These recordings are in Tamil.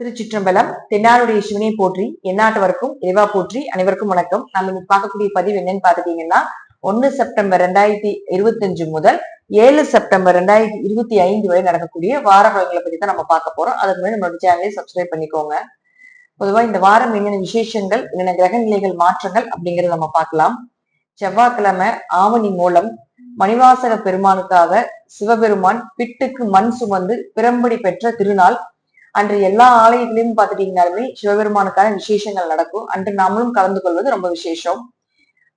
திருச்சிற்றம்பலம் தென்னாருடைய சிவனை போற்றி எந்நாட்டவருக்கும் இறைவா போற்றி அனைவருக்கும் வணக்கம். நம்ம இன்னைக்கு பார்க்கக்கூடிய பதிவு என்னன்னு பாத்துட்டீங்கன்னா ஒன்னு செப்டம்பர் ரெண்டாயிரத்தி இருபத்தி அஞ்சு முதல் ஏழு செப்டம்பர் ரெண்டாயிரத்தி இருபத்தி ஐந்து வரை நடக்கக்கூடிய வார பலன்களை பத்தி தான் நம்ம பார்க்க போறோம். அதுக்கு முன்னாடி நம்மளோட சேனலை சப்ஸ்கிரைப் பண்ணிக்கோங்க. பொதுவா இந்த வாரம் என்னென்ன விசேஷங்கள் என்னென்ன கிரக நிலைகள் மாற்றங்கள் அப்படிங்கறத நம்ம பார்க்கலாம். செவ்வாய்க்கிழமை ஆவணி மூலம் மணிவாசக பெருமானுக்காக சிவபெருமான் பிட்டுக்கு மண் சுமந்து பிறம்படி பெற்ற திருநாள் அன்று எல்லா ஆலயத்திலையும் பார்த்துட்டீங்கனாலுமே சிவபெருமானுக்கான விசேஷங்கள் நடக்கும். அன்று நாமளும் கலந்து கொள்வது ரொம்ப விசேஷம்.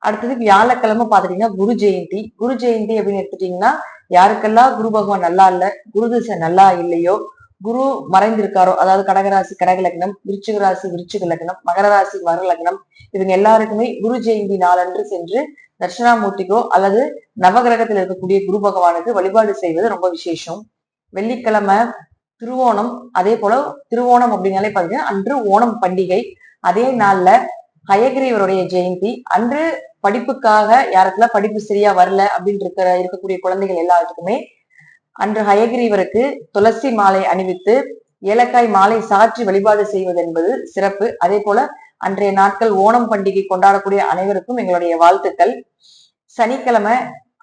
அடுத்தது வியாழக்கிழமை பார்த்துட்டீங்கன்னா குரு ஜெயந்தி. குரு ஜெயந்தி அப்படின்னு எடுத்துட்டீங்கன்னா யாருக்கெல்லாம் குரு பகவான் நல்லா இல்ல குரு திசை நல்லா இல்லையோ குரு மறைந்திருக்காரோ அதாவது கடகராசி கடக லக்னம் விருச்சிக ராசி விருச்சிக லக்னம் மகர ராசி மகர லக்னம் இவங்க எல்லாருக்குமே குரு ஜெயந்தி நாளன்று சென்று தட்சிணாமூர்த்திக்கோ அல்லது நவகிரகத்தில் இருக்கக்கூடிய குரு பகவானுக்கு வழிபாடு செய்வது ரொம்ப விசேஷம். வெள்ளிக்கிழமை திருவோணம் அதே போல திருவோணம் அப்படின்னாலே பாத்தீங்கன்னா அன்று ஓணம் பண்டிகை அதே நாள்ல ஹயகிரீவருடைய ஜெயந்தி. அன்று படிப்புக்காக யாருக்கெல்லாம் படிப்பு சரியா வரல அப்படின்னு இருக்கிற இருக்கக்கூடிய குழந்தைகள் எல்லாத்துக்குமே அன்று ஹயகிரீவருக்கு துளசி மாலை அணிவித்து ஏலக்காய் மாலை சாற்றி வழிபாடு செய்வது என்பது சிறப்பு. அதே போல அன்றைய நாட்கள் ஓணம் பண்டிகை கொண்டாடக்கூடிய அனைவருக்கும் எங்களுடைய வாழ்த்துக்கள். சனிக்கிழமை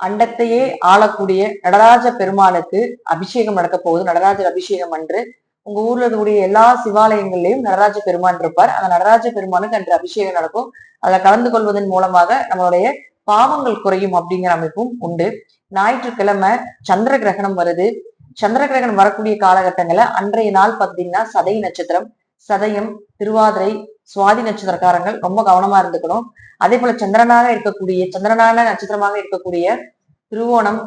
அண்டத்தையே ஆளக்கூடிய நடராஜ பெருமாளுக்கு அபிஷேகம் நடக்க போகுது. நடராஜர் அபிஷேகம் அன்று உங்க ஊர்ல இருக்கக்கூடிய எல்லா சிவாலயங்கள்லயும் நடராஜ பெருமான் இருப்பார். அந்த நடராஜ பெருமானுக்கு அன்று அபிஷேகம் நடக்கும். அதுல கலந்து கொள்வதன் மூலமாக நம்மளுடைய பாவங்கள் குறையும் அப்படிங்கிற அமைப்பும் உண்டு. ஞாயிற்றுக்கிழமை சந்திர கிரகணம் வருது. சந்திர கிரகணம் வரக்கூடிய காலகட்டங்கள்ல அன்றைய நாள் பார்த்தீங்கன்னா சதை நட்சத்திரம் சதயம் திருவாதிரை சுவாதி நட்சத்திரக்காரங்கள் ரொம்ப கவனமா இருந்துக்கணும். அதே போல சந்திரனாக இருக்கக்கூடிய சந்திரனான நட்சத்திரமாக இருக்கக்கூடிய திருவோணம்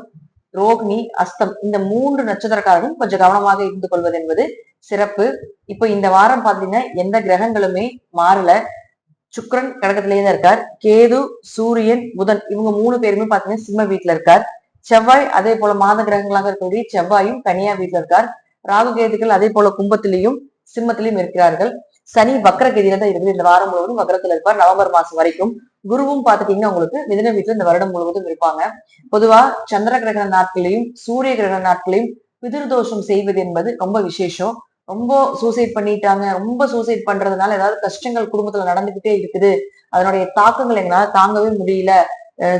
ரோகிணி அஸ்தம் இந்த மூன்று நட்சத்திரக்காரரும் கொஞ்சம் கவனமாக இருந்து கொள்வது என்பது சிறப்பு. இப்போ இந்த வாரம் பாத்தீங்கன்னா எந்த கிரகங்களுமே மாறல. சுக்ரன் கடகத்திலேயே தான் இருக்கார். கேது சூரியன் புதன் இவங்க மூணு பேருமே பாத்தீங்கன்னா சிம்ம வீட்டுல இருக்கார். செவ்வாய் அதே போல மாத கிரகங்களாக இருக்கக்கூடிய செவ்வாயும் கனியா வீட்டுல இருக்கார். ராகு கேதுகள் அதே போல கும்பத்திலையும் சிம்மத்திலையும் இருக்கிறார்கள். சனி வக்கரகதியில தான் இருக்குது. இந்த வாரம் முழுவதும் வக்கரத்துல இருப்பார். நவம்பர் மாசம் வரைக்கும் குருவும் பாத்துட்டீங்கன்னா உங்களுக்கு மிதன வீட்டுல இந்த வருடம் முழுவதும் இருப்பாங்க. பொதுவா சந்திர கிரகண நாட்களையும் சூரிய கிரகண நாட்களையும் பிதிர்தோஷம் செய்வது என்பது ரொம்ப விசேஷம். ரொம்ப சூசைட் பண்ணிட்டாங்க. ரொம்ப சூசைட் பண்றதுனால ஏதாவது கஷ்டங்கள் குடும்பத்துல நடந்துகிட்டே இருக்குது. அதனுடைய தாக்கங்கள் எங்களால தாங்கவே முடியல.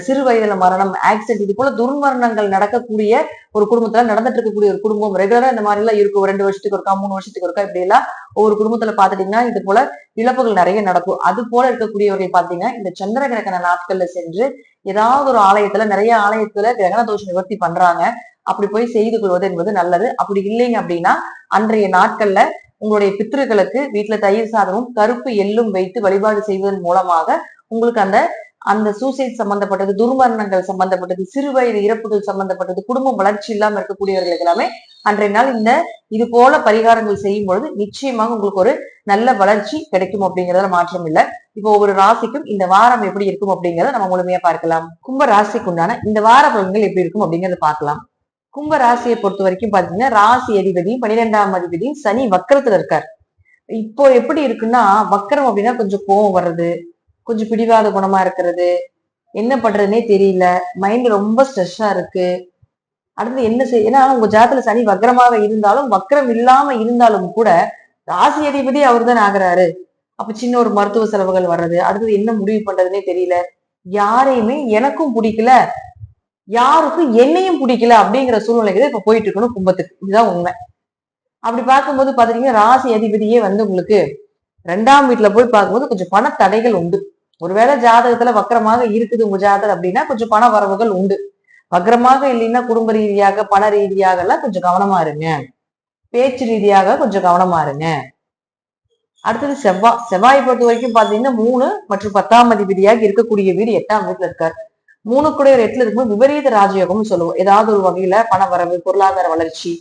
சிறு வயதுல மரணம் ஆக்சிடென்ட் இது போல துர்மரணங்கள் நடக்கக்கூடிய ஒரு குடும்பத்துல நடந்துட்டு இருக்கக்கூடிய ஒரு குடும்பம். ரெகுலரா இந்த மாதிரி எல்லாம் இருக்கும் ரெண்டு வருஷத்துக்கு ஒருக்கா மூணு வருஷத்துக்கு ஒருக்கா இப்படி எல்லாம் ஒவ்வொரு குடும்பத்துல பாத்துட்டீங்கன்னா இது போல இழப்புகள் நிறைய நடக்கும். அது போல இருக்கக்கூடியவர்கள் பாத்தீங்கன்னா இந்த சந்திர கிரகண நாட்கள்ல சென்று ஏதாவது ஒரு ஆலயத்துல நிறைய ஆலயத்துல கிரகண தோஷ நிவர்த்தி பண்றாங்க. அப்படி போய் செய்து கொள்வது என்பது நல்லது. அப்படி இல்லைங்க அப்படின்னா அன்றைய நாட்கள்ல உங்களுடைய பித்திருக்களுக்கு வீட்டுல தயிர் சாதமும் கருப்பு எள்ளும் வைத்து வழிபாடு செய்வதன் மூலமாக உங்களுக்கு அந்த அந்த சூசைட் சம்பந்தப்பட்டது துர்மரணங்கள் சம்பந்தப்பட்டது சிறுவயது இறப்புகள் சம்பந்தப்பட்டது குடும்பம் வளர்ச்சி இல்லாமல் இருக்கக்கூடியவர்களுக்கு எல்லாமே அன்றைய நாள் இந்த இது போல பரிகாரங்கள் செய்யும் பொழுது நிச்சயமாக உங்களுக்கு ஒரு நல்ல வளர்ச்சி கிடைக்கும் அப்படிங்கறதுல மாற்றம் இல்லை. இப்போ ஒவ்வொரு ராசிக்கும் இந்த வாரம் எப்படி இருக்கும் அப்படிங்கறத நம்ம முழுமையா பார்க்கலாம். கும்ப ராசிக்கு உண்டான இந்த வார பலன்கள் எப்படி இருக்கும் அப்படிங்கறத பார்க்கலாம். கும்ப ராசியை பொறுத்த வரைக்கும் பாத்தீங்கன்னா ராசி அதிபதியும் பனிரெண்டாம் அதிபதியும் சனி வக்கரத்துல இருக்கார். இப்போ எப்படி இருக்குன்னா வக்கரம் அப்படின்னா கொஞ்சம் கோவம் வர்றது கொஞ்சம் பிடிவாத குணமா இருக்கிறது. என்ன பண்றதுனே தெரியல. மைண்ட் ரொம்ப ஸ்ட்ரெஸ்ஸா இருக்கு. அடுத்து என்ன செய் ஏன்னா உங்க ஜாதத்துல சனி வக்கரமாக இருந்தாலும் வக்கரம் இல்லாம இருந்தாலும் கூட ராசி அதிபதி அவர் தான் ஆகுறாரு. அப்ப சின்ன ஒரு மருத்துவ செலவுகள் வர்றது. அடுத்தது என்ன முடிவு பண்றதுனே தெரியல. யாரையுமே எனக்கும் பிடிக்கல. யாருக்கும் என்னையும் பிடிக்கல அப்படிங்கிற சூழ்நிலைக்கு இப்ப போயிட்டு இருக்கணும் கும்பத்துக்கு. இதுதான் உண்மை. அப்படி பார்க்கும்போது பாத்தீங்கன்னா ராசி அதிபதியே வந்து உங்களுக்கு ரெண்டாம் வீட்டுல போய் பார்க்கும்போது கொஞ்சம் பண தடைகள் உண்டு. ஒருவேளை ஜாதகத்துல வக்கரமாக இருக்குது உங்க ஜாதகம் அப்படின்னா கொஞ்சம் பண வரவுகள் உண்டு. வக்கரமாக இல்லைன்னா குடும்ப ரீதியாக பண ரீதியாக எல்லாம் கொஞ்சம் கவனமா இருங்க. பேச்சு ரீதியாக கொஞ்சம் கவனமா இருங்க. அடுத்தது செவ்வாய் செவ்வாய் பொறுத்த வரைக்கும் பாத்தீங்கன்னா மூணு மற்றும் பத்தாம் அதிபதியாக இருக்கக்கூடிய வீடு எட்டாம் வீட்டுல இருக்காரு. மூணு கூட ஒரு எட்டுல இருக்கும்போது விபரீத ராஜயோகம்னு சொல்லுவோம். ஏதாவது ஒரு வகையில பண வரவு பொருளாதார வளர்ச்சி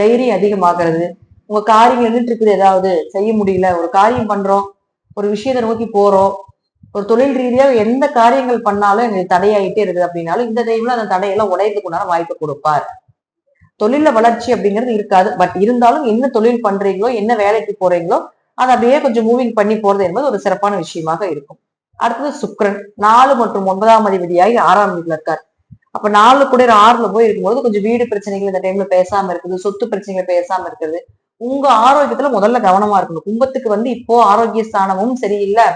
தைரியம் அதிகமாகிறது. உங்க காரியம் நின்றுட்டு இருக்குது. ஏதாவது செய்ய முடியல. ஒரு காரியம் பண்றோம். ஒரு விஷயத்தை நோக்கி போறோம். ஒரு தொழில் ரீதியாக எந்த காரியங்கள் பண்ணாலும் எங்களுக்கு தடையாயிட்டே இருக்குது அப்படின்னாலும் இந்த டைம்ல அந்த தடையெல்லாம் உடையதுக்குண்டான வாய்ப்பு கொடுப்பார். தொழில வளர்ச்சி அப்படிங்கிறது இருக்காது. பட் இருந்தாலும் என்ன தொழில் பண்றீங்களோ என்ன வேலைக்கு போறீங்களோ அதை அப்படியே கொஞ்சம் மூவிங் பண்ணி போறது என்பது ஒரு சிறப்பான விஷயமாக இருக்கும். அடுத்தது சுக்ரன் நாலு மற்றும் ஒன்பதாம் அதிபதியாகி ஆறாம் வீட்டில் இருக்கார். அப்ப நாலு கூட ஆறுல போய் இருக்கும்போது கொஞ்சம் வீடு பிரச்சனைகள் இந்த டைம்ல பேசாம இருக்குது சொத்து பிரச்சனைகள் பேசாம இருக்குது. உங்க ஆரோக்கியத்துல முதல்ல கவனமா இருக்கணும். கும்பத்துக்கு வந்து இப்போ ஆரோக்கிய ஸ்தானமும் சரியில்லை.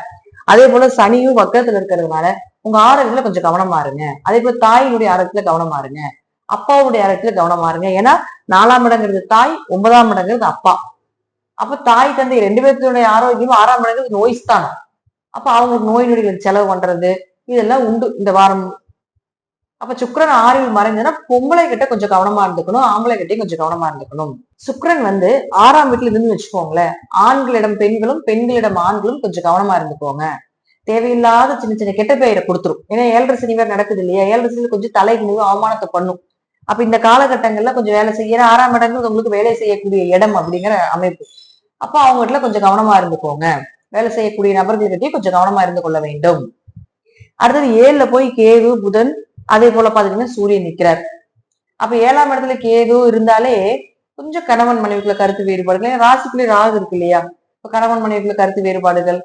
அதே போல சனியும் வக்கரத்துல இருக்கிறதுனால உங்க ஆரோக்கியத்துல கொஞ்சம் கவனமா இருங்க. அதே போல தாயினுடைய ஆரோக்கியத்துல கவனமா இருங்க. அப்பாவுடைய ஆரோக்கியத்துல கவனமா இருங்க. ஏன்னா நாலாம் இடங்கிறது தாய் ஒன்பதாம் இடங்கிறது அப்பா. அப்ப தாய் தந்தை ரெண்டு பேர்த்துடைய ஆரோக்கியமும் ஆறாம் இடங்கிறது நோய்ஸ் ஸ்தானம். அப்ப அவங்களுக்கு நோய் நொடிகள் செலவு பண்றது இதெல்லாம் உண்டு. இந்த வாரம் அப்ப சுக்கரன் ஆறில் மறைஞ்சதுன்னா பொம்பளை கிட்ட கொஞ்சம் கவனமா இருந்துக்கணும் ஆம்பளை கிட்டையும் கொஞ்சம் கவனமா இருந்துக்கணும். சுக்கரன் வந்து ஆறாம் வீட்டுல இருந்து வச்சுக்கோங்களேன். ஆண்களிடம் பெண்களும் பெண்களிடம் ஆண்களும் கொஞ்சம் கவனமா இருந்துக்கோங்க. தேவையில்லாத சின்ன சின்ன கெட்ட பெயரை கொடுத்துரும். ஏன்னா ஏழரை சனி வேற நடக்குது இல்லையா? ஏழரை சனி கொஞ்சம் தலை முழு அவமானத்தை பண்ணும். அப்ப இந்த காலகட்டங்கள்ல கொஞ்சம் வேலை செய்ய ஏன்னா ஆறாம் இடங்கள் உங்களுக்கு வேலை செய்யக்கூடிய இடம் அப்படிங்கிற அமைப்பு. அப்ப அவங்க வீட்டுல கொஞ்சம் கவனமா இருந்துக்கோங்க. வேலை செய்யக்கூடிய நபர்கள்கிட்டயும் கொஞ்சம் கவனமா இருந்து கொள்ள வேண்டும். அடுத்தது ஏழுல போய் கேது புதன் அதே போல பாத்தீங்கன்னா சூரியன் நிக்கிறார். அப்ப ஏழாம் இடத்துல கேது இருந்தாலே கொஞ்சம் கணவன் மனைவிக்குள்ள கருத்து வேறுபாடுகள். ஏன்னா ராசிக்குள்ளே ராகு இருக்கு இல்லையா? இப்ப கணவன் மனைவிக்குள்ள கருத்து வேறுபாடுகள்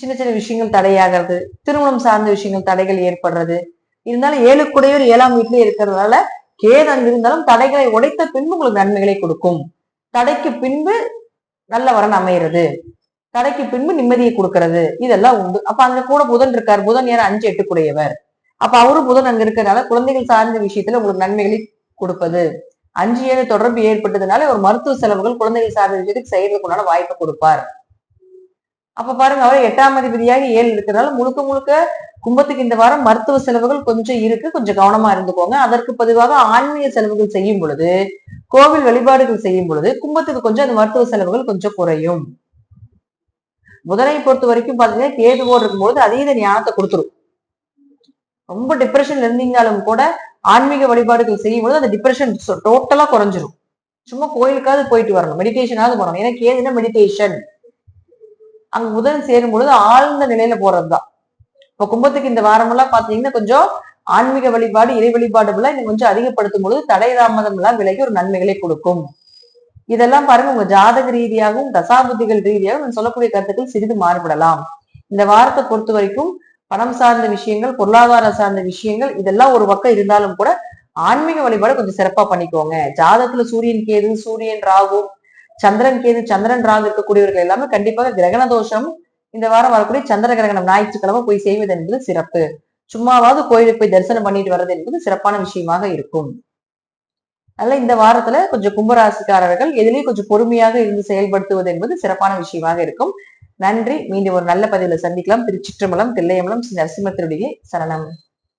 சின்ன சின்ன விஷயங்கள் தடையாகிறது திருமணம் சார்ந்த விஷயங்கள் தடைகள் ஏற்படுறது. இருந்தாலும் ஏழுக்குடையவர் ஏழாம் வீட்டிலே இருக்கிறதுனால கேது அங்கு இருந்தாலும் தடைகளை உடைத்த பின்பு உங்களுக்கு நன்மைகளை கொடுக்கும். தடைக்கு பின்பு நல்ல வரன் அமையிறது. தடைக்கு பின்பு நிம்மதியை கொடுக்கறது. இதெல்லாம் உண்டு. அப்ப அங்க கூட புதன் இருக்கார். புதன் ஏற அஞ்சு எட்டுக்குடையவர். அப்ப அவரும் புதன் அங்க இருக்கிறதுனால குழந்தைகள் சார்ந்த விஷயத்துல உங்களுக்கு நன்மைகளை கொடுப்பது. அஞ்சு ஏழு தொடர்பு ஏற்பட்டதுனால ஒரு மருத்துவ செலவுகள் குழந்தைகள் சார்ந்த விஷயத்துக்கு செய்யறதுக்கு உண்டான வாய்ப்பை கொடுப்பார். அப்ப பாருங்க அவர் எட்டாம் அதிபதியாக ஏழு இருக்கிறதுனால முழுக்க முழுக்க கும்பத்துக்கு இந்த வாரம் மருத்துவ செலவுகள் கொஞ்சம் இருக்கு கொஞ்சம் கவனமா இருந்துக்கோங்க. அதற்கு பதிவாக ஆன்மீக செலவுகள் செய்யும் பொழுது கோவில் வழிபாடுகள் செய்யும் பொழுது கும்பத்துக்கு கொஞ்சம் அந்த மருத்துவ செலவுகள் கொஞ்சம் குறையும். புதனை பொறுத்த வரைக்கும் பாத்தீங்கன்னா கேதுவோடு இருக்கும்போது அதீத ஞானத்தை கொடுத்துரும். ரொம்ப டிப்ரெஷன்ல இருந்தீங்கனாலும் கூட ஆன்மீக வழிபாடுகள் செய்யும் பொழுது அந்த டிப்ரெஷன் டோட்டலா குறைஞ்சிரும். சும்மா கோயிலுக்காவது போயிட்டு வரணும் மெடிடேஷனாவது போகணும் எனக்கு ஏதுன்னா மெடிடேஷன் அங்க புதன் சேரும் பொழுது ஆழ்ந்த நிலையில போறதுதான். இப்ப கும்பத்துக்கு இந்த வாரமெல்லாம் பாத்தீங்கன்னா கொஞ்சம் ஆன்மீக வழிபாடு இறை எல்லாம் நீங்க கொஞ்சம் அதிகப்படுத்தும் பொழுது தடை தாமதம் எல்லாம் விலகி ஒரு நன்மைகளை கொடுக்கும். இதெல்லாம் பாருங்க உங்க ஜாதக ரீதியாகவும் தசாபுத்திகள் ரீதியாகவும் நான் சொல்லக்கூடிய கருத்துக்கள் சிறிது மாறுபடலாம். இந்த வாரத்தை பொறுத்த வரைக்கும் பணம் சார்ந்த விஷயங்கள் பொருளாதாரம் சார்ந்த விஷயங்கள் இதெல்லாம் ஒரு பக்கம் இருந்தாலும் கூட ஆன்மீக வழிபாடு கொஞ்சம் சிறப்பா பண்ணிக்கோங்க. ஜாதகத்துல சூரியன் கேது சூரியன் ராகு சந்திரன் கேது சந்திரன் ராகு இருக்கக்கூடியவர்கள் எல்லாமே கண்டிப்பாக கிரகண தோஷம் இந்த வாரம் வரக்கூடிய சந்திர கிரகணம் ஞாயிற்றுக்கிழமை போய் செய்வது என்பது சிறப்பு. சும்மாவாவது கோயிலுக்கு போய் தரிசனம் பண்ணிட்டு வர்றது என்பது சிறப்பான விஷயமாக இருக்கும். அதனால இந்த வாரத்துல கொஞ்சம் கும்பராசிக்காரர்கள் எதிலையும் கொஞ்சம் பொறுமையாக இருந்து செயல்படுத்துவது என்பது சிறப்பான விஷயமாக இருக்கும். நன்றி. மீண்டும் ஒரு நல்ல பதிவில் சந்திக்கலாம். திருச்சிற்றம்பலம் தில்லையம்பலம் ஸ்ரீ நரசிம்மத்தினுடைய சரணம்.